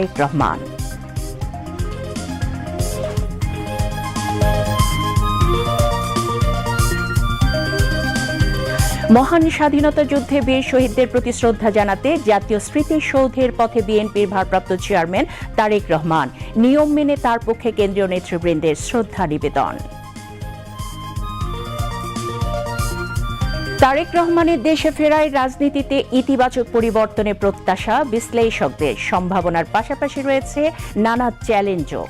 রহমান। মহান স্বাধীনতা যুদ্ধে বীর শহীদদের প্রতি শ্রদ্ধা জানাতে জাতীয় স্মৃতিসৌধের পথে বিএনপির ভারপ্রাপ্ত চেয়ারম্যান তারেক রহমান। নিয়ম মেনে তার পক্ষে কেন্দ্রীয় নেতৃবৃন্দের শ্রদ্ধা নিবেদন। তারেক রহমানের দেশে ফেরায় রাজনীতিতে ইতিবাচক পরিবর্তনের প্রত্যাশা বিশ্লেষকদের। সম্ভাবনার পাশাপাশি রয়েছে নানা চ্যালেঞ্জও।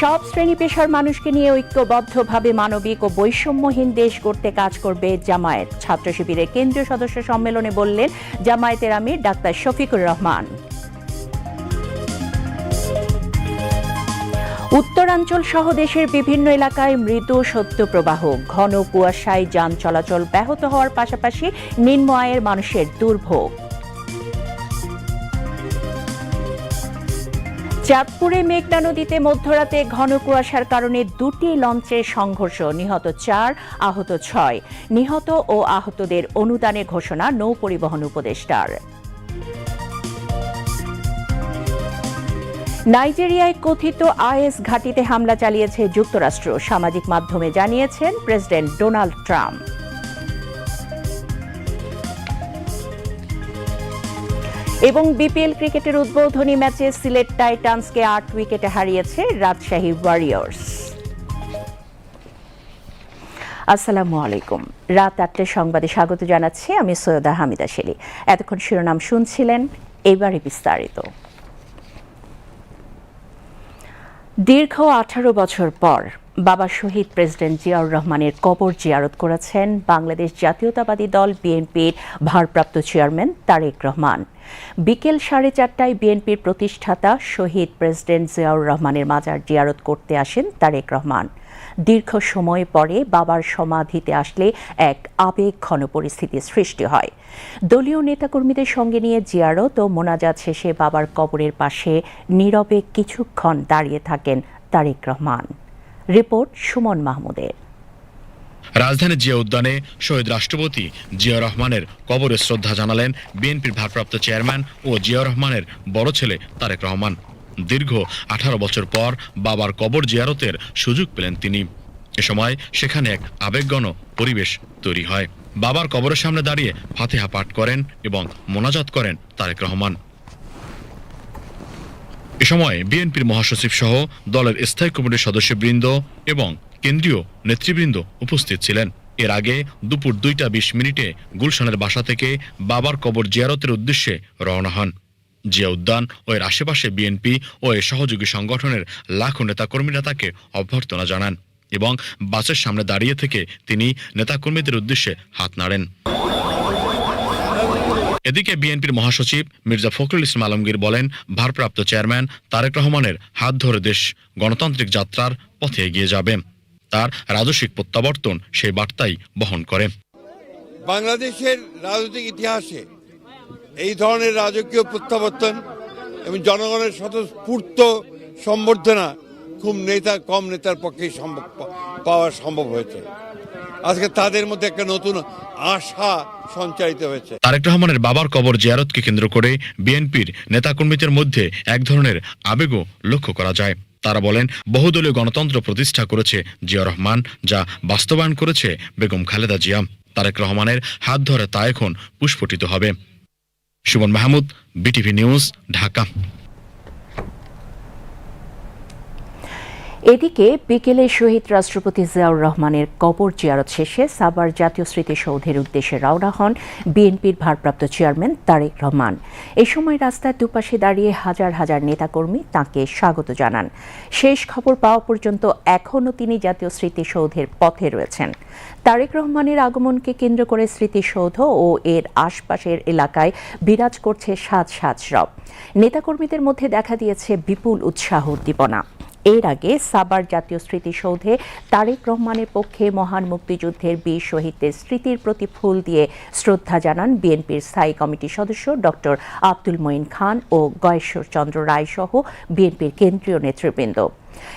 সব শ্রেণি পেশার মানুষকে নিয়ে ঐক্যবদ্ধভাবে মানবিক ও বৈষম্যহীন দেশ গড়তে কাজ করবে জামায়াত। ছাত্র শিবিরের কেন্দ্রীয় সদস্য সম্মেলনে বললেন, জামায়াতের আমির ডাক্তার শফিকুর রহমান। উত্তরাঞ্চল সহ দেশের বিভিন্ন এলাকায় মৃদু সত্য প্রবাহ ঘন কুয়াশায় যান চলাচল ব্যাহত হওয়ার পাশাপাশি নিম্ন আয়ের মানুষের দুর্ভোগ। চাঁদপুরে মেঘনা নদীতে মধ্যরাতে ঘন কুয়াশার কারণে দুটি লঞ্চের সংঘর্ষ, নিহত চার, আহত ছয়। নিহত ও আহতদের অনুদানে ঘোষণা নৌ পরিবহন উপদেষ্টার। নাইজেরিয়ায় কথিত আইএস ঘাঁটিতে হামলা চালিয়েছে যুক্তরাষ্ট্র। সামাজিক মাধ্যমে জানিয়েছেন প্রেসিডেন্ট ডোনাল্ড ট্রাম্প। এবং বিপিএল ক্রিকেটের উদ্বোধনী ম্যাচে সিলেট টাইটান্সকে আট উইকেটে হারিয়েছে রাজশাহী ওয়ারিয়র্স। আসসালামু আলাইকুম। রাত আটটার সংবাদে স্বাগত জানাচ্ছি, আমি সৈয়দা হামিদা শেলি। এতক্ষণ শিরোনাম শুনছিলেন, এবারে বিস্তারিত। দীর্ঘ আঠারো বছর পর বাবা শহীদ প্রেসিডেন্ট জিয়াউর রহমানের কবর জিয়ারত করেছেন বাংলাদেশ জাতীয়তাবাদী দল বিএনপির ভারপ্রাপ্ত চেয়ারম্যান তারেক রহমান। বিকেল সাড়ে চারটায় বিএনপির প্রতিষ্ঠাতা শহীদ প্রেসিডেন্ট জিয়াউর রহমানের মাজার জিয়ারত করতে আসেন তারেক রহমান। দীর্ঘ সময় পরে বাবার সমাধিতে আসলে এক আবেগ ঘন পরিস্থিতির সৃষ্টি হয়। দলীয় নেতাকর্মীদের সঙ্গে নিয়ে জিয়ারত ও মোনাজাত শেষে বাবার কবরের পাশে নীরবে কিছুক্ষণ দাঁড়িয়ে থাকেন তারেক রহমান। রিপোর্ট সুমন মাহমুদের। রাজধানী জিয়া উদ্যানে শহীদ রাষ্ট্রপতি জিয়া রহমানের কবরে শ্রদ্ধা জানালেন বিএনপির ভারপ্রাপ্ত চেয়ারম্যান ও জিয়া রহমানের বড় ছেলে তারেক রহমান। দীর্ঘ আঠারো বছর পর বাবার কবর জিয়ারতের সুযোগ পেলেন তিনি। এ সময় সেখানে এক আবেগঘন পরিবেশ তৈরি হয়। বাবার কবরের সামনে দাঁড়িয়ে ফাতেহা পাঠ করেন এবং মোনাজাত করেন তারেক রহমান। এ সময় বিএনপির মহাসচিব সহ দলের স্থায়ী কমিটির সদস্যবৃন্দ এবং কেন্দ্রীয় নেতৃবৃন্দ উপস্থিত ছিলেন। এর আগে দুপুর দুইটা বিশ মিনিটে গুলশানের বাসা থেকে বাবার কবর জিয়ারতের উদ্দেশ্যে রওনা হন। জিয়া উদ্যান ও এর আশেপাশে বিএনপি ও এর সহযোগী সংগঠনের লাখো নেতাকর্মীরা তাকে অভ্যর্থনা জানান এবং বাসের সামনে দাঁড়িয়ে থেকে তিনি নেতাকর্মীদের উদ্দেশ্যে হাত নাড়েন। এদিকে বিএনপির মহাসচিব মির্জা ফখরুল ইসলাম আলমগীর বলেন, ভারপ্রাপ্ত চেয়ারম্যান তারেক রহমানের হাত ধরে দেশ গণতান্ত্রিক যাত্রার পথে এগিয়ে যাবে। তার রাজস্বিক প্রত্যাবর্তন সেই বার্তাই বহন করে। বাংলাদেশের রাজনৈতিক ইতিহাসে এই ধরনের রাজকীয় প্রত্যাবর্তন এবং জনগণের স্বতঃস্ফূর্ত সম্বর্ধনা খুব নেতা, কম নেতার পক্ষেই সম্ভব, পাওয়া সম্ভব হয়েছে। আজকে তাদের মধ্যে একটা নতুন আশা সঞ্চারিত হয়েছে। তারেক রহমানের বাবার কবর জিয়ারতকে কেন্দ্র করে বিএনপির নেতাকর্মীদের মধ্যে এক ধরনের আবেগও লক্ষ্য করা যায়। তারা বলেন, বহুদলীয় গণতন্ত্র প্রতিষ্ঠা করেছে জিয়া রহমান, যা বাস্তবায়ন করেছে বেগম খালেদা জিয়া। তারেক রহমানের হাত ধরে তা এখন পুষ্পটিত হবে। Sumon Mahmud BTV news Dhaka. এদিকে বিকেলে শহীদ রাষ্ট্রপতি জিয়াউর রহমানের কবর জিয়ারত শেষে সাবার জাতীয় স্মৃতিসৌধের উদ্দেশ্যে রওনা হন বিএনপির ভারপ্রাপ্ত চেয়ারম্যান তারেক রহমান। এ সময় রাস্তার দুপাশে দাঁড়িয়ে হাজার হাজার নেতাকর্মী তাঁকে স্বাগত জানান। শেষ খবর পাওয়া পর্যন্ত এখনও তিনি জাতীয় স্মৃতিসৌধের পথে রয়েছেন। তারেক রহমানের আগমনকে কেন্দ্র করে স্মৃতিসৌধ ও এর আশপাশের এলাকায় বিরাজ করছে সাজ সাজ রব। নেতাকর্মীদের মধ্যে দেখা দিয়েছে বিপুল উৎসাহ উদ্দীপনা। এর আগে সাবার জাতীয় স্মৃতিসৌধে তারেক রহমানের পক্ষে মহান মুক্তিযুদ্ধের বীর শহীদদের স্মৃতির প্রতি ফুল দিয়ে শ্রদ্ধা জানান বিএনপির স্থায়ী কমিটির সদস্য ডক্টর আব্দুল মঈন খান ও গয়েশ্বর চন্দ্র রায় সহ বিএনপির কেন্দ্রীয় নেতৃবৃন্দ।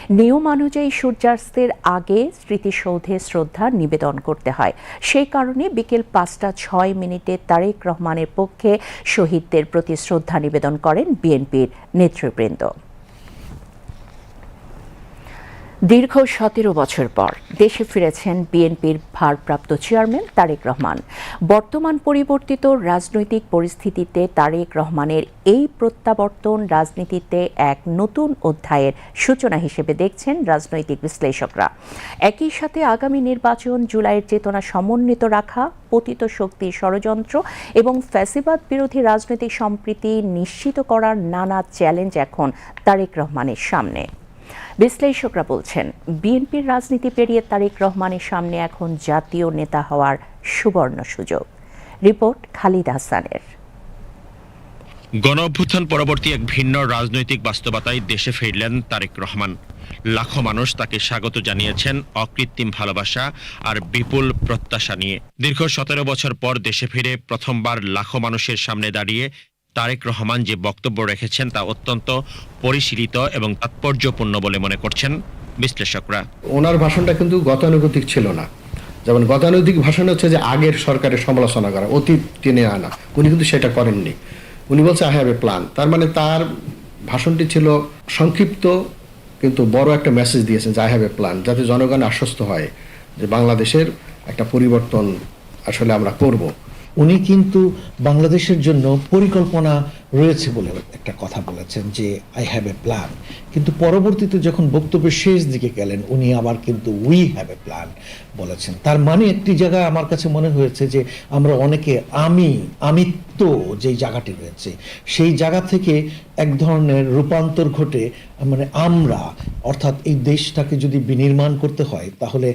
নিয়ম অনুযায়ী সূর্যাস্তের আগে স্মৃতিসৌধে শ্রদ্ধা নিবেদন করতে হয়। সেই কারণে বিকেল পাঁচটা ছয় মিনিটে তারেক রহমানের পক্ষে শহীদদের প্রতি শ্রদ্ধা নিবেদন করেন বিএনপির নেতৃবৃন্দ। দীর্ঘ সতেরো বছর পর দেশে ফিরেছেন বিএনপির ভারপ্রাপ্ত চেয়ারম্যান তারেক রহমান। বর্তমান পরিবর্তিত রাজনৈতিক পরিস্থিতিতে তারেক রহমানের এই প্রত্যাবর্তন রাজনীতিতে এক নতুন অধ্যায়ের সূচনা হিসেবে দেখছেন রাজনৈতিক বিশ্লেষকরা। একই সাথে আগামী নির্বাচন জুলাইয়ের চেতনা সমন্বিত রাখা, পতিত শক্তির ষড়যন্ত্র এবং ফ্যাসিবাদ বিরোধী রাজনৈতিক সম্প্রীতি নিশ্চিত করার নানা চ্যালেঞ্জ এখন তারেক রহমানের সামনে। বিশ্লেষকরা বলছেন, বিএনপির রাজনীতি পেরিয়ে তারেক রহমানের সামনে এখন জাতীয় নেতা হওয়ার সুবর্ণ সুযোগ। রিপোর্ট খালিদ হাসানের। গণ অভ্যুত্থান পরবর্তী এক ভিন্ন রাজনৈতিক বাস্তবতায় দেশে ফিরলেন তারেক রহমান। লাখো মানুষ তাকে স্বাগত জানিয়েছেন অকৃত্রিম ভালোবাসা আর বিপুল প্রত্যাশা নিয়ে। দীর্ঘ সতেরো বছর পর দেশে ফিরে প্রথমবার লাখো মানুষের সামনে দাঁড়িয়ে তারেক রহমান যে বক্তব্য রেখেছেন তা অত্যন্ত পরিশীলিত এবং তাৎপর্যপূর্ণ বলে মনে করছেন বিশ্লেষকরা। ওনার ভাষণটা কিন্তু গতানুগতিক ছিল না। যেমন গতানুগতিক ভাষণ হচ্ছে যে আগের সরকারের সমালোচনা করা, অতীত টেনে আনা। উনি কিন্তু সেটা করেননি। উনি বলছে আই হ্যাভ এ প্ল্যান তার মানে তার ভাষণটি ছিল সংক্ষিপ্ত, কিন্তু বড় একটা মেসেজ দিয়েছেন যে আই হ্যাভ এ প্ল্যান যাতে জনগণ আশ্বস্ত হয় যে বাংলাদেশের একটা পরিবর্তন আসলে আমরা করব। উনি কিন্তু বাংলাদেশের জন্য পরিকল্পনা রয়েছে বলে একটা কথা বলেছেন যে আই হ্যাভ এ প্ল্যান কিন্তু পরবর্তীতে যখন বক্তব্যের শেষ দিকে গেলেন, উনি আবার কিন্তু উই হ্যাভ এ প্ল্যান বলেছেন। তার মানে একটি জায়গায় আমার কাছে মনে হয়েছে যে, আমরা অনেকে আমি, আমিত্ব যেই জায়গাটি রয়েছে, সেই জায়গা থেকে এক ধরনের রূপান্তর ঘটে মানে আমরা, অর্থাৎ এই দেশটাকে যদি বিনির্মাণ করতে হয়, তাহলে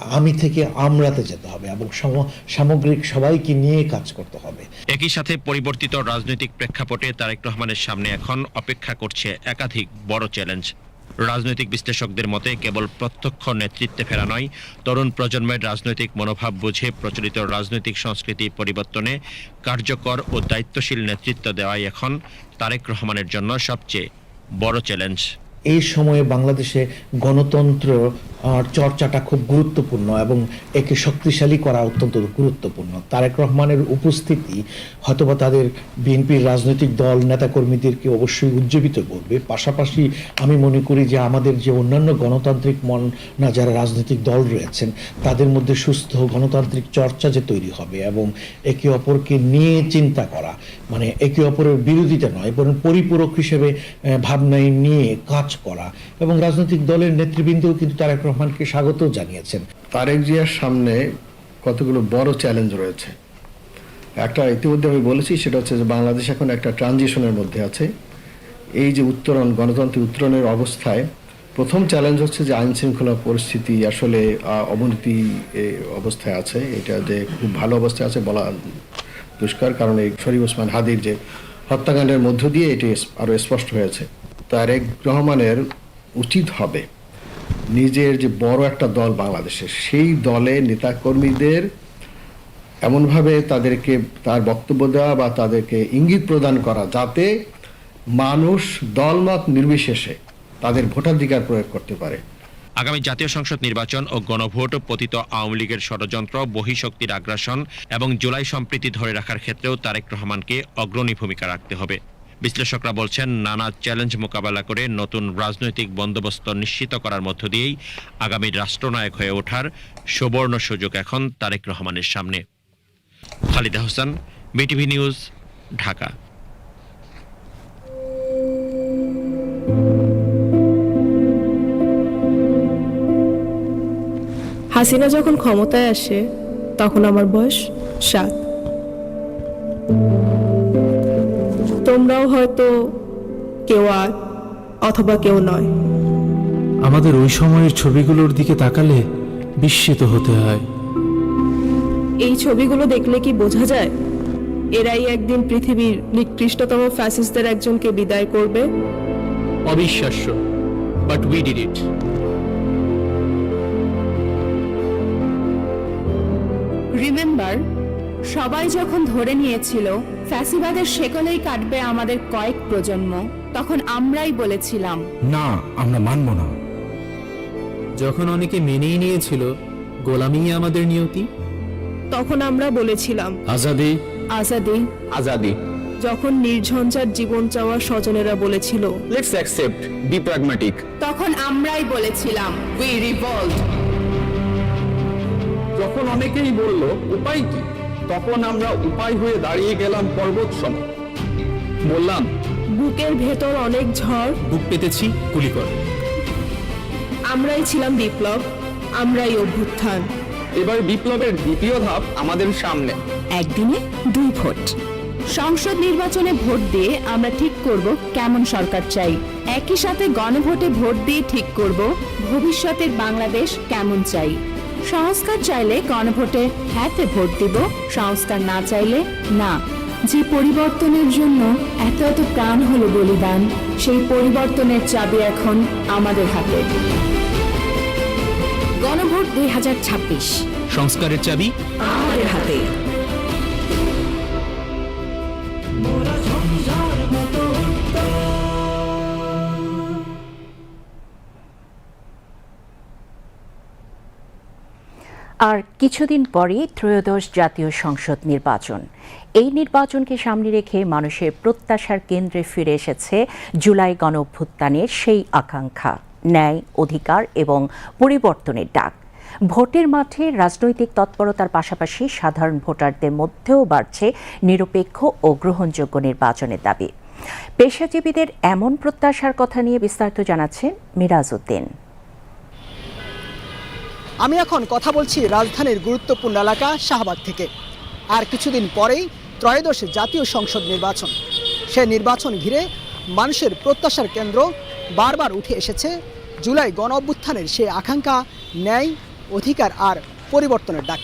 আমি থেকে আমরাতে যেতে হবে এবং সম- সামগ্রিক সবাইকে নিয়ে কাজ করতে হবে। একই সাথে পরিবর্তিত রাজনৈতিক প্রেক্ষাপটে তারেক রহমানের সামনে এখন অপেক্ষা করছে একাধিক বড় চ্যালেঞ্জ। রাজনৈতিক বিশ্লেষকদের মতে কেবল প্রত্যক্ষ নেতৃত্বে ফেরা নয়, তরুণ প্রজন্মের রাজনৈতিক মনোভাব বুঝে প্রচলিত রাজনৈতিক সংস্কৃতি পরিবর্তনে কার্যকর ও দায়িত্বশীল নেতৃত্ব দেওয়াই এখন তারেক রহমানের জন্য সবচেয়ে বড় চ্যালেঞ্জ। এই সময়ে বাংলাদেশে গণতন্ত্র চর্চাটা খুব গুরুত্বপূর্ণ এবং একে শক্তিশালী করা অত্যন্ত গুরুত্বপূর্ণ। তারেক রহমানের উপস্থিতি হয়তোবা তাদের বিএনপির রাজনৈতিক দল নেতাকর্মীদেরকে অবশ্যই উজ্জীবিত করবে। পাশাপাশি আমি মনে করি যে আমাদের যে অন্যান্য গণতান্ত্রিক মন, না যারা রাজনৈতিক দল রয়েছেন, তাদের মধ্যে সুস্থ গণতান্ত্রিক চর্চা যে তৈরি হবে এবং একে অপরকে নিয়ে চিন্তা করা মানে একে অপরের বিরোধিতা নয়, বরং পরিপূরক হিসেবে ভাবনায় নিয়ে কাজ করা এবং রাজনৈতিক দলের নেতৃবৃন্দও কিন্তু তারেক রহমানকে স্বাগত জানিয়েছেন। তারেক জিয়ার সামনে কতগুলো বড় চ্যালেঞ্জ রয়েছে। একটা ইতিমধ্যে আমি বলেছি, সেটা হচ্ছে যে বাংলাদেশ এখন একটা ট্রানজিশনের মধ্যে আছে। এই যে উত্তরণ গণতন্ত্রের উত্তরণের অবস্থায়, প্রথম চ্যালেঞ্জ হচ্ছে যে আইন শৃঙ্খলা পরিস্থিতি আসলে অবনতি অবস্থায় আছে। এটা যে খুব ভালো অবস্থায় আছে বলা দুষ্কার, কারণ এই শরীফ ওসমান হাদির যে হত্যাকাণ্ডের মধ্য দিয়ে এটি আরও স্পষ্ট হয়েছে। তারেক রহমানের উচিত হবে নিজের যে বড় একটা দল বাংলাদেশের, সেই দলে নেতাকর্মীদের এমনভাবে তাদেরকে তার বক্তব্য দেওয়া বা তাদেরকে ইঙ্গিত প্রদান করা যাতে মানুষ দলমত নির্বিশেষে তাদের ভোটাধিকার প্রয়োগ করতে পারে। আগামী জাতীয় সংসদ নির্বাচন ও গণভোট পতিত আওয়ামী লীগের ষড়যন্ত্র, বহিঃশক্তির আগ্রাসন এবং জুলাই সম্প্রীতি ধরে রাখার ক্ষেত্রেও তারেক রহমানকে অগ্রণী ভূমিকা রাখতে হবে। বিশ্লেষকরা বলছেন, নানা চ্যালেঞ্জ মোকাবেলা করে নতুন রাজনৈতিক বন্দোবস্ত নিশ্চিত করার মধ্য দিয়েই আগামী রাষ্ট্রনায়ক হয়ে ওঠার সুবর্ণ সুযোগ এখন তারেক রহমানের সামনে। Khalida Hossain, BTV news, Dhaka. Hasina যখন ক্ষমতায় আসে, তখন আমার বয়স সাত। তোমরাও হয়তো কেউ আট অথবা কেউ নয়। আমাদের ওই সময়ের ছবিগুলোর দিকে তাকালে বিস্মিত হতে হয়। এই ছবিগুলো দেখলে কি বোঝা যায়? এরাই একদিন পৃথিবীর নিকৃষ্টতম ফ্যাসিস্টদের একজনকে বিদায় করবে? অবিশ্বাস্য but we did it remember সবাই যখন ধরে নিয়েছিল ফ্যাসিবাদের শেকলেই কাটবে আমাদের কয়েক প্রজন্ম তখন আমরাই বলেছিলাম। না আমরা মানব না। যখন অনেকে মেনেই নিয়েছিল গোলামি আমাদের নিয়তি? তখন আমরা বলেছিলাম আজাদি। আজাদি। আজাদি। যখন নির্ঝঞ্ঝাট জীবন চাওয়া স্বজনেরা বলেছিল লেটস অ্যাকসেপ্ট বি প্র্যাগম্যাটিক তখন আমরাই বলেছিলাম উই রিভল্ট যখন অনেকেই বলল উপায় কি? তখন আমরা উপায় হয়ে দাঁড়িয়ে গেলাম পর্বত সম। বললাম বুকের ভেতর অনেক ঝড়। বুক পেতেছি গুলি কর। আমরাই ছিলাম বিপ্লব আমরাই অভ্যুত্থান। এবার বিপ্লবের দ্বিতীয় ধাপ আমাদের সামনে। একদিনে দুই ভোট। সংসদ নির্বাচনে ভোট দিয়ে আমরা ঠিক করব কেমন সরকার চাই। একই সাথে গণভোটে ভোট দিয়ে ঠিক করব ভবিষ্যতের বাংলাদেশ কেমন চাই। সংস্কার চাইলে গণভোটে হ্যাঁতে ভোট দিব সংস্কার না চাইলে না। যে পরিবর্তনের জন্য এত এত প্রাণ হলো বলিদান সেই পরিবর্তনের চাবি এখন আমাদের হাতে। গণভোট দুই হাজার ছাব্বিশ। সংস্কারের চাবি আমাদের হাতে। আর কিছুদিন পরেই ত্রয়োদশ জাতীয় সংসদ নির্বাচন। এই নির্বাচনকে সামনে রেখে মানুষের প্রত্যাশার কেন্দ্রে ফিরে এসেছে জুলাই গণ অভ্যুত্থানের সেই আকাঙ্ক্ষা, ন্যায়, অধিকার এবং পরিবর্তনের ডাক। ভোটের মাঠে রাজনৈতিক তৎপরতার পাশাপাশি সাধারণ ভোটারদের মধ্যেও বাড়ছে নিরপেক্ষ ও গ্রহণযোগ্য নির্বাচনের দাবি। পেশাজীবীদের এমন প্রত্যাশার কথা নিয়ে বিস্তারিত জানাচ্ছেন মিরাজ উদ্দিন আমি এখন কথা বলছি রাজধানীর গুরুত্বপূর্ণ এলাকা শাহবাগ থেকে। আর কিছুদিন পরেই ত্রয়োদশ জাতীয় সংসদ নির্বাচন। সে নির্বাচন ঘিরে মানুষের প্রত্যাশার কেন্দ্র বারবার উঠে এসেছে। জুলাই গণ অভ্যুত্থানের সেই আকাঙ্ক্ষা, ন্যায়, অধিকার আর পরিবর্তনের ডাক।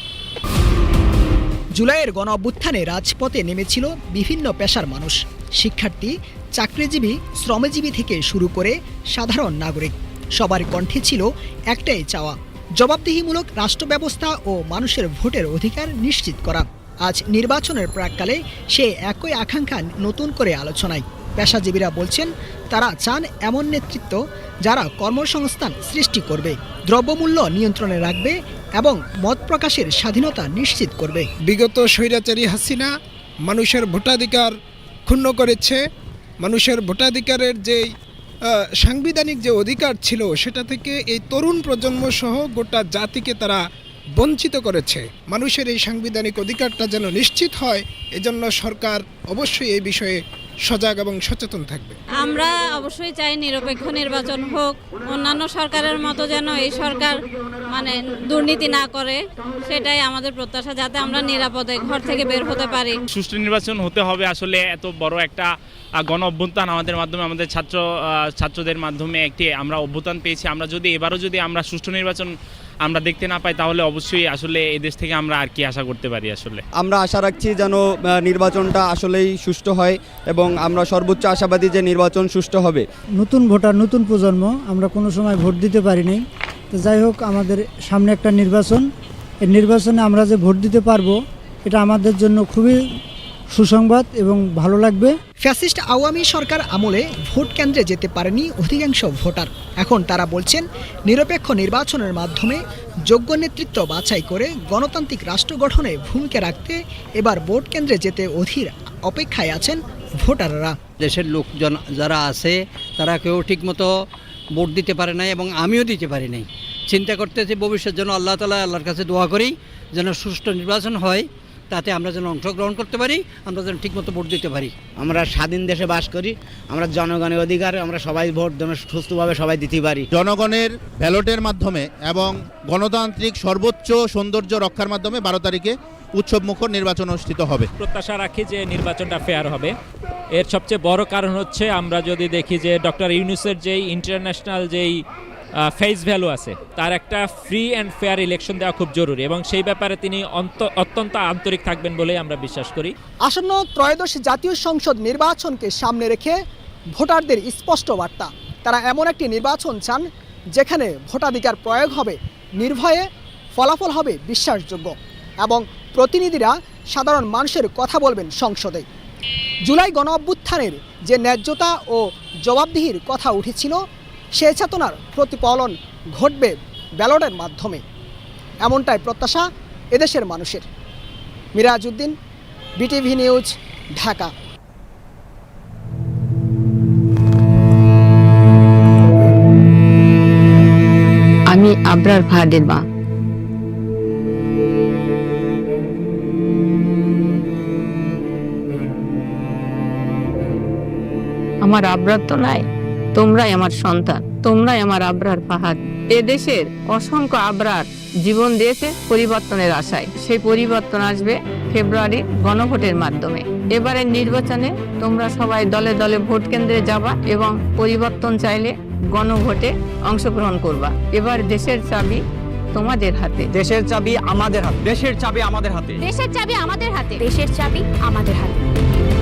জুলাইয়ের গণ অভ্যুত্থানে রাজপথে নেমেছিল বিভিন্ন পেশার মানুষ। শিক্ষার্থী, চাকরিজীবী, শ্রমজীবী থেকে শুরু করে সাধারণ নাগরিক। সবার কণ্ঠে ছিল একটাই চাওয়া জবাবদিহিমূলক রাষ্ট্র ব্যবস্থা ও মানুষের ভোটের অধিকার নিশ্চিত করা। আজ নির্বাচনের প্রাককালে সে একই আকাঙ্ক্ষা নতুন করে আলোচনায়। পেশাজীবীরা বলছেন, তারা চান এমন নেতৃত্ব যারা কর্মসংস্থান সৃষ্টি করবে, দ্রব্যমূল্য নিয়ন্ত্রণে রাখবে এবং মত প্রকাশের স্বাধীনতা নিশ্চিত করবে। বিগত স্বৈরাচারী হাসিনা মানুষের ভোটাধিকার ক্ষুণ্ণ করেছে। মানুষের ভোটাধিকারের যে সাংবিধানিক যে অধিকার ছিল সেটা থেকে এই তরুণ প্রজন্ম সহ গোটা জাতিকে তারা বঞ্চিত করেছে। মানুষের এই সাংবিধানিক অধিকারটা যেন নিশ্চিত হয়, এজন্য সরকার অবশ্যই এই বিষয়ে সজাগ এবং সচেতন থাকবে। আমরা অবশ্যই চাই নিরপেক্ষ নির্বাচন হোক। অন্যান্য সরকারের মতো যেন এই সরকার মানে দুর্নীতি না করে সেটাই আমাদের প্রত্যাশা যাতে আমরা নিরাপদে ঘর থেকে বের হতে পারি। সুষ্ঠু নির্বাচন হতে হবে আসলে এত বড় একটা গণ অভ্যুত্থান আমাদের মাধ্যমে আমাদের ছাত্র ছাত্রদের মাধ্যমে একটি আমরা অভ্যুত্থান পেয়েছি। আমরা যদি এবারও যদি আমরা সুষ্ঠু নির্বাচন আমরা দেখতে না পাই তাহলে অবশ্যই আসলে এদেশ থেকে আমরা আর কি আশা করতে পারি আসলে? আমরা আশা রাখছি যেন নির্বাচনটা আসলেই সুষ্ঠু হয় এবং আমরা সর্বোচ্চ আশাবাদী যে নির্বাচন সুষ্ঠু হবে। নতুন ভোটার নতুন প্রজন্ম আমরা কোনো সময় ভোট দিতে পারি নাই। তো যাই হোক আমাদের সামনে একটা নির্বাচন। এই নির্বাচনে আমরা যে ভোট দিতে পারব এটা আমাদের জন্য খুবই সুসংবাদ এবং ভালো লাগবে। ফ্যাসিস্ট আওয়ামী সরকার আমলে ভোট কেন্দ্রে যেতে পারেনি অধিকাংশ ভোটার। এখন তারা বলছেন নিরপেক্ষ নির্বাচনের মাধ্যমে যোগ্য নেতৃত্ব বাছাই করে গণতান্ত্রিক রাষ্ট্র গঠনে ভূমিকা রাখতে এবার ভোট কেন্দ্রে যেতে অধীর অপেক্ষায় আছেন ভোটাররা। দেশের লোকজন যারা আছে তারা কেউ ঠিকমতো ভোট দিতে পারে নাই এবং আমিও দিতে পারি নাই। চিন্তা করতেছি ভবিষ্যৎ যেন আল্লাহ তালা আল্লাহর কাছে দোয়া করি যেন সুষ্ঠু নির্বাচন হয়। তাতে আমরা যেন অংশগ্রহণ করতে পারি আমরা যেন ঠিকমতো ভোট দিতে পারি। আমরা স্বাধীন দেশে বাস করি আমরা জনগণের অধিকার আমরা সবাই ভোট যেন সুস্থভাবে সবাই দিতে পারি। জনগণের ব্যালটের মাধ্যমে এবং গণতান্ত্রিক সর্বোচ্চ সৌন্দর্য রক্ষার মাধ্যমে বারো তারিখে উৎসবমুখর নির্বাচন অনুষ্ঠিত হবে। প্রত্যাশা রাখি যে নির্বাচনটা ফেয়ার হবে। এর সবচেয়ে বড় কারণ হচ্ছে আমরা যদি দেখি যে ডক্টর ইউনুসের যেই ইন্টারন্যাশনাল যেই ফেস ভ্যালু আছে। তার একটা ফ্রি অ্যান্ড ফেয়ার ইলেকশন দেওয়া খুব জরুরি এবং সেই ব্যাপারে তিনি অত্যন্ত আন্তরিক থাকবেন বলেই আমরা বিশ্বাস করি। আসন্ন ত্রয়োদশ জাতীয় সংসদ নির্বাচনকে সামনে রেখে ভোটারদের স্পষ্ট বার্তা। তারা এমন একটি নির্বাচন চান যেখানে ভোটাধিকার প্রয়োগ হবে, নির্ভয়ে ফলাফল হবে বিশ্বাসযোগ্য এবং প্রতিনিধিরা সাধারণ মানুষের কথা বলবেন সংসদে। জুলাই গণ অভ্যুত্থানের যে ন্যায্যতা ও জবাবদিহির কথা উঠেছিল সে চেতনার প্রতিফলন ঘটবে ব্যালটের মাধ্যমে। এমনটাই প্রত্যাশা এদেশের মানুষের। Mirajuddin, BTV news, Dhaka. আমি আবরার ফাহাদের মা। আমার আবরার তো নাই তোমরাই আমার সন্তান তোমরাই আমার আবরার এ দেশের অসংখ্য আবরার জীবন দিয়েছে পরিবর্তনের আশায়। সেই পরিবর্তন আসবে ফেব্রুয়ারি গণভোটের মাধ্যমে। এবারের নির্বাচনে তোমরা সবাই দলে দলে ভোট কেন্দ্রে যাবা এবং পরিবর্তন চাইলে গণভোটে অংশগ্রহণ করবা। এবার দেশের চাবি তোমাদের হাতে। দেশের চাবি আমাদের হাতে। দেশের চাবি আমাদের হাতে। দেশের চাবি আমাদের হাতে। দেশের চাবি আমাদের হাতে।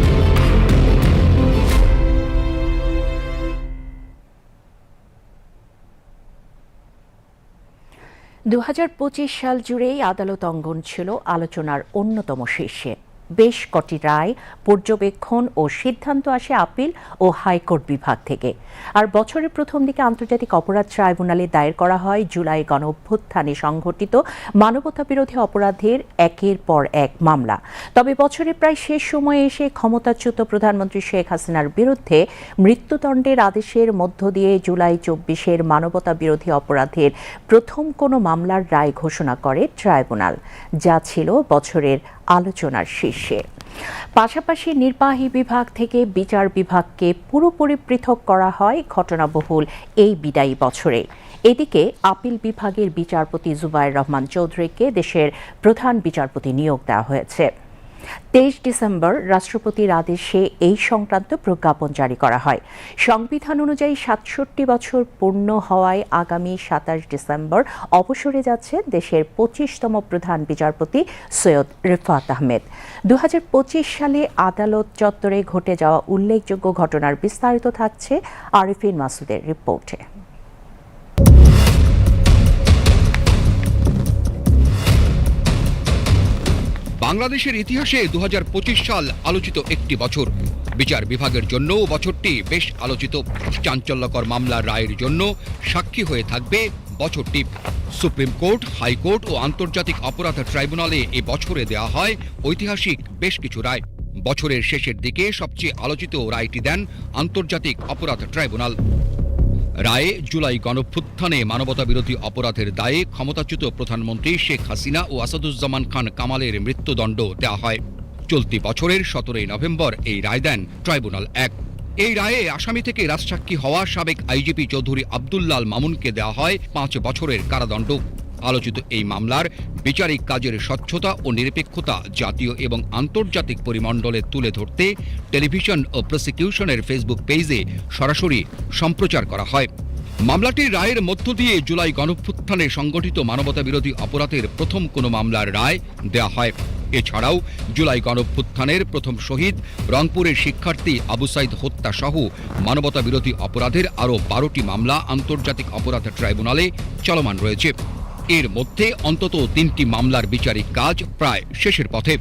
দু হাজার পঁচিশ সাল জুড়েই আদালত অঙ্গন ছিল আলোচনার অন্যতম শীর্ষে। বেশ কটি রায় পর্যবেক্ষণ ও সিদ্ধান্ত আসে আপিল ও হাইকোর্ট বিভাগ থেকে। আর বছরের প্রথম দিকে আন্তর্জাতিক অপরাধ ট্রাইব্যুনালে দায়ের করা হয় জুলাই গণ অভ্যুত্থানে সংঘটিত মানবতা বিরোধী অপরাধের একের পর এক মামলা। তবে বছরের প্রায় শেষ সময়ে এসে ক্ষমতাচ্যুত প্রধানমন্ত্রী শেখ হাসিনার বিরুদ্ধে মৃত্যুদণ্ডের আদেশের মধ্য দিয়ে জুলাই চব্বিশের মানবতা বিরোধী অপরাধের প্রথম কোনো মামলার রায় ঘোষণা করে ট্রাইব্যুনাল। যা ছিল বছরের আলোচনার শীর্ষে। পাশাপাশি নির্বাহী বিভাগ থেকে বিচার বিভাগকে পুরোপুরি পৃথক করা হয় ঘটনাবহুল এই বিদায়ী বছরে। এদিকে আপিল বিভাগের বিচারপতি জুবায়ের রহমান চৌধুরীকে দেশের প্রধান বিচারপতি নিয়োগ দেওয়া হয়েছে। তেইশ ডিসেম্বর রাষ্ট্রপতির আদেশে এই সংক্রান্ত প্রজ্ঞাপন জারি করা হয়। সংবিধান অনুযায়ী সাতষট্টি বছর পূর্ণ হওয়ায় আগামী সাতাশ ডিসেম্বর অবসরে যাচ্ছে দেশের পঁচিশতম প্রধান বিচারপতি সৈয়দ রেফাত আহমেদ। দু হাজার পঁচিশ সালে আদালত চত্বরে ঘটে যাওয়া উল্লেখযোগ্য ঘটনার বিস্তারিত থাকছে আরিফিন মাসুদের রিপোর্টে। বাংলাদেশের ইতিহাসে দু হাজার পঁচিশ সাল আলোচিত একটি বছর। বিচার বিভাগের জন্য বছরটি বেশ আলোচিত। চাঞ্চল্যকর মামলার রায়ের জন্য সাক্ষী হয়ে থাকবে বছরটি। সুপ্রিম কোর্ট, হাইকোর্ট ও আন্তর্জাতিক অপরাধ ট্রাইব্যুনালে এ বছরে দেওয়া হয় ঐতিহাসিক বেশ কিছু রায়। বছরের শেষের দিকে সবচেয়ে আলোচিত রায়টি দেন আন্তর্জাতিক অপরাধ ট্রাইব্যুনাল। রায়ে জুলাই গণভ্যুত্থানে মানবতাবিরোধী অপরাধের দায়ে ক্ষমতাচ্যুত প্রধানমন্ত্রী শেখ হাসিনা ও আসাদুজ্জামান খান কামালের মৃত্যুদণ্ড দেওয়া হয়। চলতি বছরের সতেরোই নভেম্বর এই রায় দেন ট্রাইব্যুনাল এক। এই রায়ে আসামি থেকে রাজসাক্ষী হওয়া সাবেক আইজিপি চৌধুরী আবদুল্লাল মামুনকে দেওয়া হয় পাঁচ বছরের কারাদণ্ড। আলোচিত এই মামলার বিচারিক কাজের স্বচ্ছতা ও নিরপেক্ষতা জাতীয় এবং আন্তর্জাতিক পরিমণ্ডলে তুলে ধরতে টেলিভিশন ও প্রসিকিউশনের ফেসবুক পেজে সরাসরি সম্প্রচার করা হয়। মামলাটির রায়ের মধ্য দিয়ে জুলাই গণভ্যুত্থানে সংগঠিত মানবতা বিরোধী অপরাধের প্রথম কোনো মামলার রায় দেয়া হয়। এছাড়াও জুলাই গণভ্যুত্থানের প্রথম শহীদ রংপুরের শিক্ষার্থী আবু সাইদ হত্যা সহ মানবতা বিরোধী অপরাধের আরও বারোটি মামলা আন্তর্জাতিক অপরাধ ট্রাইব্যুনালে চলমান রয়েছে। এর মধ্যে অন্তত তিনটি মামলার বিচারিক কাজ প্রায় শেষের পথে।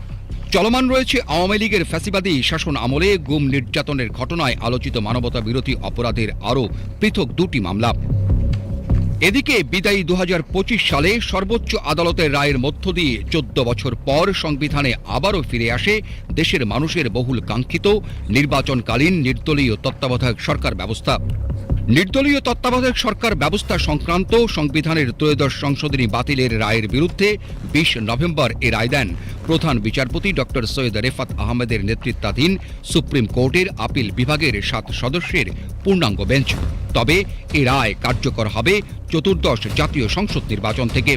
চলমান রয়েছে আওয়ামী লীগের ফ্যাসিবাদী শাসন আমলে গুম নির্যাতনের ঘটনায় আলোচিত মানবতা বিরোধী অপরাধের আরও পৃথক দুটি মামলা। এদিকে বিদায়ী দু হাজার পঁচিশ সালে সর্বোচ্চ আদালতের রায়ের মধ্য দিয়ে চোদ্দ বছর পর সংবিধানে আবারও ফিরে আসে দেশের মানুষের বহুল কাঙ্ক্ষিত নির্বাচনকালীন নির্দলীয় তত্ত্বাবধায়ক সরকার ব্যবস্থা। নির্দলীয় তত্ত্বাবধায়ক সরকার ব্যবস্থা সংক্রান্ত সংবিধানের ত্রয়োদশ সংশোধনী বাতিলের রায়ের বিরুদ্ধে বিশ নভেম্বর এ রায় দেন। প্রধান বিচারপতি ডক্টর সৈয়দ রেফাত আহমেদের নেতৃত্বাধীন সুপ্রিম কোর্টের আপিল বিভাগের সাত সদস্যের পূর্ণাঙ্গ বেঞ্চ। তবে এ রায় কার্যকর হবে চতুর্দশ জাতীয় সংসদ নির্বাচন থেকে।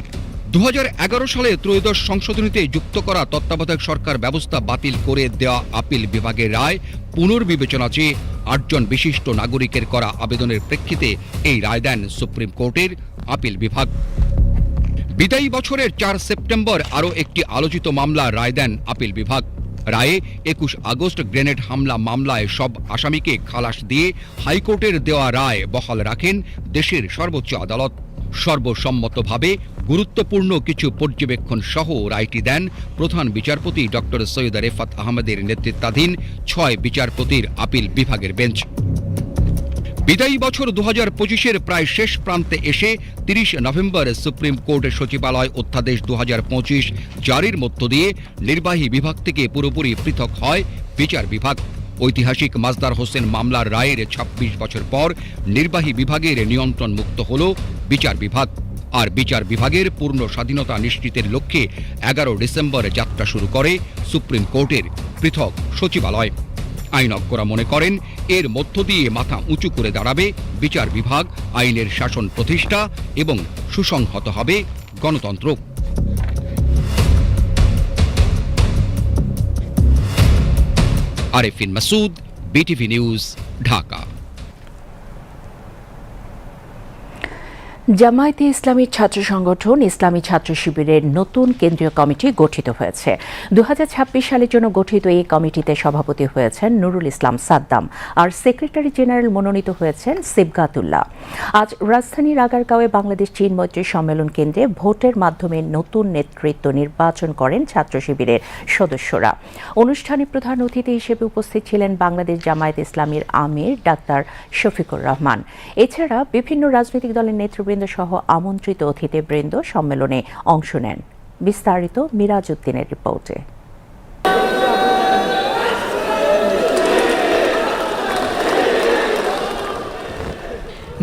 দু হাজার এগারো সালে ত্রয়োদশ সংশোধনীতে যুক্ত করা তত্ত্বাবধায়ক সরকার ব্যবস্থা বাতিল করে দেওয়া আপিল বিভাগের রায় পুনর্বিবেচনা চেয়ে আটজন বিশিষ্ট নাগরিকের করা আবেদনের প্রেক্ষিতে এই রায় দেন সুপ্রিম কোর্টের আপিল বিভাগ। বিদায়ী বছরের চার সেপ্টেম্বর আরও একটি আলোচিত মামলা রায় দেন আপিল বিভাগ। রায়ে একুশ আগস্ট গ্রেনেড হামলা মামলায় সব আসামিকে খালাস দিয়ে হাইকোর্টের দেওয়া রায় বহাল রাখেন দেশের সর্বোচ্চ আদালত। সর্বসম্মতভাবে গুরুত্বপূর্ণ কিছু পর্যবেক্ষণ সহ রায়টি দেন প্রধান বিচারপতি ডক্টর সৈয়দ রেফাত আহমেদের নেতৃত্বাধীন ছয় বিচারপতির আপিল বিভাগের বেঞ্চ। বিদায়ী বছর দু হাজার পঁচিশের প্রায় শেষ প্রান্তে এসে তিরিশ নভেম্বর সুপ্রিম কোর্টের সচিবালয় অধ্যাদেশ দু হাজার পঁচিশ জারির মধ্য দিয়ে নির্বাহী বিভাগ থেকে পুরোপুরি পৃথক হয় বিচার বিভাগ। ঐতিহাসিক মাজদার হোসেন মামলার রায়ের ২৬ বছর পর নির্বাহী বিভাগের নিয়ন্ত্রণ মুক্ত হল বিচার বিভাগ। আর বিচার বিভাগের পূর্ণ স্বাধীনতা নিশ্চিতের লক্ষ্যে এগারো ডিসেম্বর যাত্রা শুরু করে সুপ্রিম কোর্টের পৃথক সচিবালয়। আইনজ্ঞরা মনে করেন, এর মধ্য দিয়ে মাথা উঁচু করে দাঁড়াবে বিচার বিভাগ, আইনের শাসন প্রতিষ্ঠা এবং সুসংহত হবে গণতন্ত্র। Arefin Masud, BTV news, Dhaka. জামায়াতে ইসলামী ছাত্র সংগঠন ইসলামী ছাত্র শিবিরের নতুন কেন্দ্রীয় কমিটি গঠিত হয়েছে। দুহাজার ছাব্বিশ সালের জন্য গঠিত এই কমিটিতে সভাপতি হয়েছেন নুরুল ইসলাম সাদ্দাম আর সেক্রেটারি জেনারেল মনোনীত হয়েছেন সিবগাতুল্লাহ। আজ রাজধানীর আগারগাঁওয়ে বাংলাদেশ চীন মৈত্রী সম্মেলন কেন্দ্রে ভোটের মাধ্যমে নতুন নেতৃত্ব নির্বাচন করেন ছাত্র শিবিরের সদস্যরা। অনুষ্ঠানে প্রধান অতিথি হিসেবে উপস্থিত ছিলেন বাংলাদেশ জামায়াত ইসলামীর আমির ডাক্তার শফিকুর রহমান। এছাড়া বিভিন্ন রাজনৈতিক দলের নেতৃবৃন্দ সহ আমন্ত্রিত অতিথিবৃন্দ সম্মেলনে অংশ নেন। বিস্তারিত মিরাজ উদ্দিনের রিপোর্টে।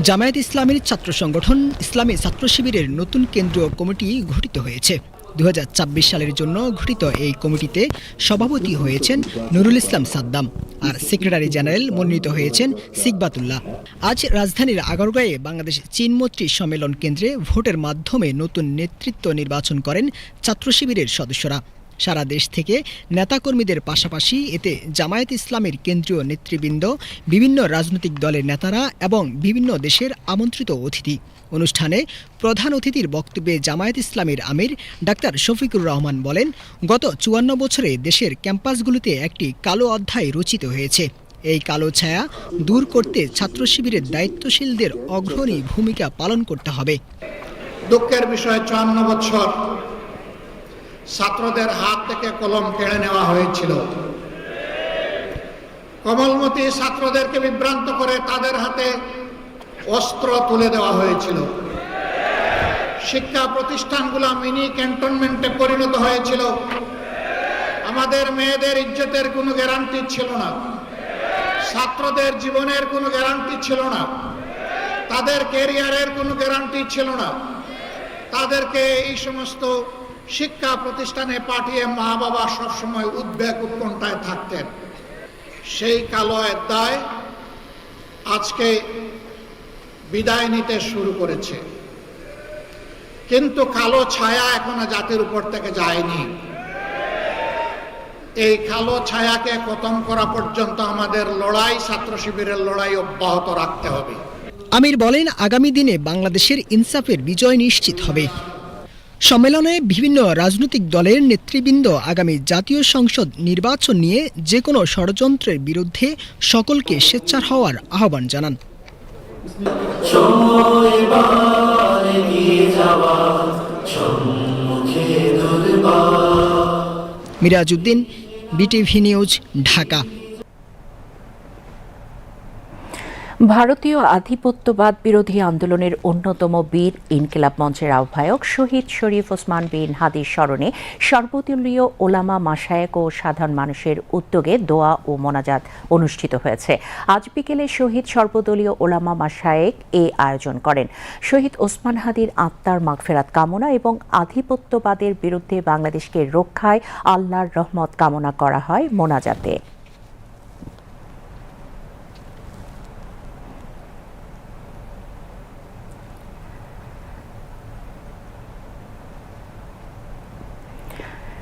জামায়াত ইসলামের ছাত্র সংগঠন ইসলামী ছাত্র শিবিরের নতুন কেন্দ্রীয় কমিটি গঠিত হয়েছে। দু সালের জন্য গঠিত এই কমিটিতে সভাপতি হয়েছেন নুরুল ইসলাম সাদ্দাম আর সেক্রেটারি জেনারেল মনোনীত হয়েছেন সিকবাতুল্লাহ। আজ রাজধানীর আগারগাঁয়ে বাংলাদেশ চীনমৈত্রী সম্মেলন কেন্দ্রে ভোটের মাধ্যমে নতুন নেতৃত্ব নির্বাচন করেন ছাত্র শিবিরের সদস্যরা। সারা দেশ থেকে নেতাকর্মীদের পাশাপাশি এতে জামায়াত ইসলামের কেন্দ্রীয় নেতৃবৃন্দ, বিভিন্ন রাজনৈতিক দলের নেতারা এবং বিভিন্ন দেশের আমন্ত্রিত অতিথি। অনুষ্ঠানে প্রধান অতিথির বক্তব্যে জামায়াত ইসলামের আমির ডাক্তার শফিকুর রহমান বলেন, গত চুয়ান্ন বছরে দেশের ক্যাম্পাসগুলিতে একটি কালো অধ্যায় রচিত হয়েছে। এই কালো ছায়া দূর করতে ছাত্র শিবিরের দায়িত্বশীলদের অগ্রণী ভূমিকা পালন করতে হবে। দুঃখের বিষয়, চুয়ান্ন বছর ছাত্রদের হাত থেকে কলম কেড়ে নেওয়া হয়েছিল। কমলমতি ছাত্রদেরকে বিভ্রান্ত করে তাদের হাতে অস্ত্র তুলে দেওয়া হয়েছিল। শিক্ষা প্রতিষ্ঠানগুলো মিনি ক্যান্টনমেন্টে পরিণত হয়েছিল। আমাদের মেয়েদের ইজ্জতের কোনো গ্যারান্টি ছিল না। ছাত্রদের জীবনের কোনো গ্যারান্টি ছিল না। তাদের কেরিয়ারের কোনো গ্যারান্টি ছিল না। তাদেরকে এই সমস্ত শিক্ষা প্রতিষ্ঠানে পাঠিয়ে মা বাবা সবসময় উদ্বেগ উৎকণ্ঠায় থাকতেন। সেই কালো দায় আজকে বিদায় নিতে শুরু করেছে। কিন্তু কালো ছায়া এখনও জাতির উপর থেকে যায়নি। এই কালো ছায়াকে খতম করা পর্যন্ত আমাদের লড়াই, ছাত্র শিবিরের লড়াই অব্যাহত রাখতে হবে। আমির বলেন, আগামী দিনে বাংলাদেশের ইনসাফের বিজয় নিশ্চিত হবে। সম্মেলনে বিভিন্ন রাজনৈতিক দলের নেতৃবৃন্দ আগামী জাতীয় সংসদ নির্বাচন নিয়ে যে কোনো ষড়যন্ত্রের বিরুদ্ধে সকলকে স্বেচ্ছার হওয়ার আহ্বান জানান। Mirajuddin BTV news Dhaka. ভারতীয় আধিপত্যবাদ বিরোধী আন্দোলনের অন্যতম বীর ইনকিলাব মঞ্চের আহ্বায়ক শহীদ শরীফ ওসমান বিন হাদির স্মরণে সর্বদলীয় ওলামা মাসায়েক ও সাধারণ মানুষের উদ্যোগে দোয়া ও মোনাজাত অনুষ্ঠিত হয়েছে। আজ বিকেলে শহীদ সর্বদলীয় ওলামা মাসায়েক এ আয়োজন করেন। শহীদ ওসমান হাদির আত্মার মাগফেরাত কামনা এবং আধিপত্যবাদের বিরুদ্ধে বাংলাদেশকে রক্ষায় আল্লাহর রহমত কামনা করা হয় মোনাজাতে।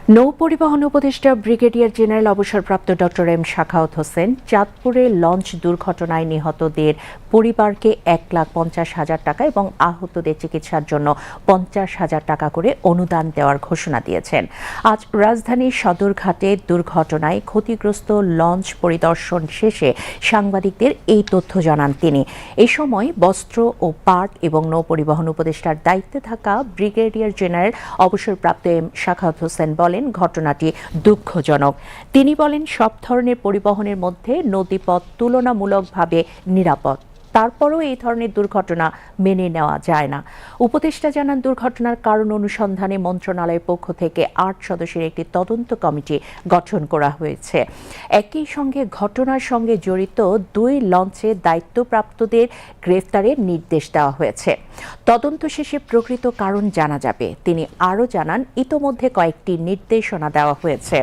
নৌ পরিবহন উপদেষ্টা ব্রিগেডিয়ার জেনারেল অবসরপ্রাপ্ত ডক্টর এম শাখাওত হোসেন চাঁদপুরে লঞ্চ দুর্ঘটনায় নিহতদের পরিবারকে এক লাখ পঞ্চাশ হাজার টাকা এবং আহতদের চিকিৎসার জন্য পঞ্চাশ হাজার টাকা করে অনুদান দেওয়ার ঘোষণা দিয়েছেন। আজ রাজধানীর সদরঘাটে দুর্ঘটনায় ক্ষতিগ্রস্ত লঞ্চ পরিদর্শন শেষে সাংবাদিকদের এই তথ্য জানান তিনি। এ সময় বস্ত্র ও পাট এবং নৌ পরিবহন উপদেষ্টার দায়িত্বে থাকা ব্রিগেডিয়ার জেনারেল অবসরপ্রাপ্ত এম শাখাওত হোসেন বলেন ঘটনাটি দুঃখজনক। তিনি বলেন সব ধরনের পরিবহনের মধ্যে নদীপথ তুলনামূলকভাবে নিরাপদ। তারপরও এই ধরনের দুর্ঘটনা মেনে নেওয়া যায় না। উপদেষ্টা জানান, দুর্ঘটনার কারণ অনুসন্ধানে মন্ত্রণালয়ের পক্ষ থেকে আট সদস্যের একটি তদন্ত কমিটি গঠন করা হয়েছে। একই সঙ্গে ঘটনার সঙ্গে জড়িত দুই লঞ্চে দায়িত্বপ্রাপ্তদের গ্রেফতারের নির্দেশ দেওয়া হয়েছে। তদন্ত শেষে প্রকৃত কারণ জানা যাবে। তিনি আরও জানান, ইতোমধ্যে কয়েকটি নির্দেশনা দেওয়া হয়েছে।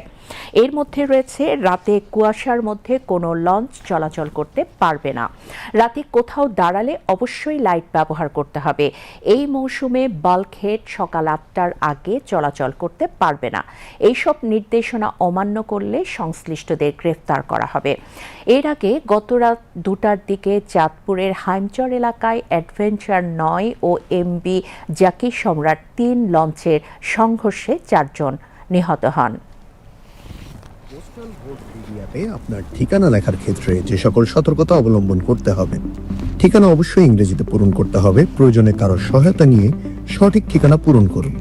এর মধ্যে রয়েছে, রাতে কুয়াশার মধ্যে কোনো লঞ্চ চলাচল করতে পারবে না। রাতে কোথাও দাঁড়ালে অবশ্যই লাইট ব্যবহার করতে হবে। এই মৌসুমে বাল্কহেড সকাল আটটার আগে চলাচল করতে পারবে না। এইসব নির্দেশনা অমান্য করলে সংশ্লিষ্টদের গ্রেফতার করা হবে। এর আগে গত রাত দুটার দিকে চাঁদপুরের হাইমচর এলাকায় অ্যাডভেঞ্চার নয় ও এমবি জাকির সম্রাট তিন লঞ্চের সংঘর্ষে চারজন নিহত হন। এরিয়াতে আপনার ঠিকানা লেখার ক্ষেত্রে যে সকল সতর্কতা অবলম্বন করতে হবে, ঠিকানা অবশ্যই ইংরেজিতে পূরণ করতে হবে। প্রয়োজনে কারও সহায়তা নিয়ে সঠিক ঠিকানা পূরণ করুন।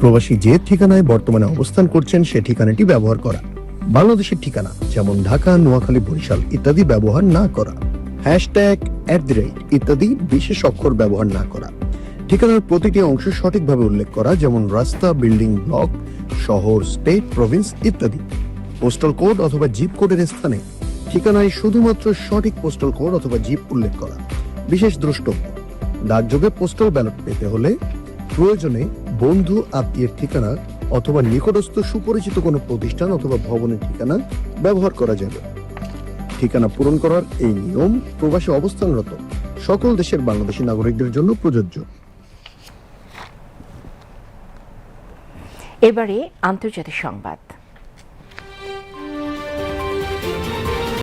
প্রবাসী যে ঠিকানায় বর্তমানে অবস্থান করছেন, সে ঠিকানাটি ব্যবহার করা। বাংলাদেশের ঠিকানা, যেমন ঢাকা, নোয়াখালী, বরিশাল, ইত্যাদি ব্যবহার না করা। হ্যাশট্যাগ অ্যাট ইত্যাদি বিশেষ অক্ষর ব্যবহার না করা। ঠিকানার প্রতিটি অংশ সঠিকভাবে উল্লেখ করা, যেমন রাস্তা, বিল্ডিং, ব্লক, শহর, স্টেট, প্রভিন্স, ইত্যাদি। পোস্টাল কোড অথবা জিপ কোডের স্থানে ঠিকানায় শুধুমাত্র সঠিক পোস্টাল কোড অথবা জিপ উল্লেখ করা। বিশেষ দ্রষ্টব্য ডাকযোগে পোস্টাল ব্যালট পেতে হলে প্রয়োজনে বন্ধু, আত্মীয়ের ঠিকানা অথবা নিকটস্থ সুপরিচিত কোনো প্রতিষ্ঠান অথবা ভবনের ঠিকানা ব্যবহার করা যাবে। ঠিকানা পূরণ করার এই নিয়ম প্রবাসী অবস্থানরত সকল দেশের বাংলাদেশী নাগরিকদের জন্য প্রযোজ্য। এবারে আন্তর্জাতিক সংবাদ।